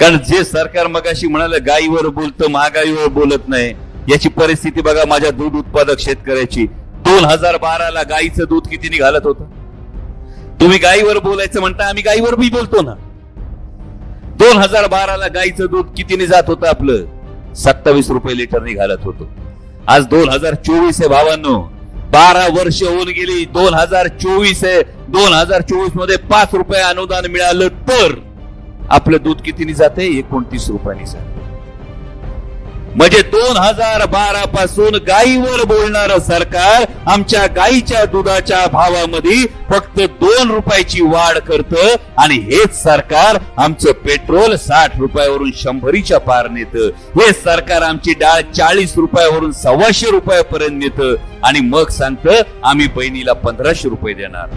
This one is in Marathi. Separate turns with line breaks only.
कारण जे सरकार मगाशी म्हणाले गायीवर बोलतं महागाईवर बोलत नाही याची परिस्थिती बघा माझ्या दूध उत्पादक शेतकऱ्याची. दोन हजार बाराला गायीचं दूध किती निघालत होतं? तुम्ही गायीवर बोलायचं म्हणता आम्ही गायीवर बी बोलतो ना. दोन हजार बाराला गायीचं दूध कितीने जात होतं आपलं? सत्तावीस रुपये लिटर निघालत होतं. आज दोन हजार चोवीस आहे भावांनो. बारा वर्ष होऊन गेली दोन हजार चोवीस आहे. दोन हजार चोवीसमध्ये पाच रुपये अनुदान मिळालं तर. आपलं दूध कितीने जाते एकोणतीस रुपयानी जाते म्हणजे दोन हजार बारा पासून गायीवर बोलणार सरकार आमच्या गायीच्या दुधाच्या भावामध्ये फक्त दोन रुपयाची वाढ करतं आणि हेच सरकार आमचं पेट्रोल साठ रुपयावरून शंभरीच्या पार नेतं. हे सरकार आमची डाळ चाळीस रुपयावरून सव्वाशे रुपयापर्यंत नेतं. आणि मग सांगतं आम्ही बहिणीला पंधराशे रुपये देणार.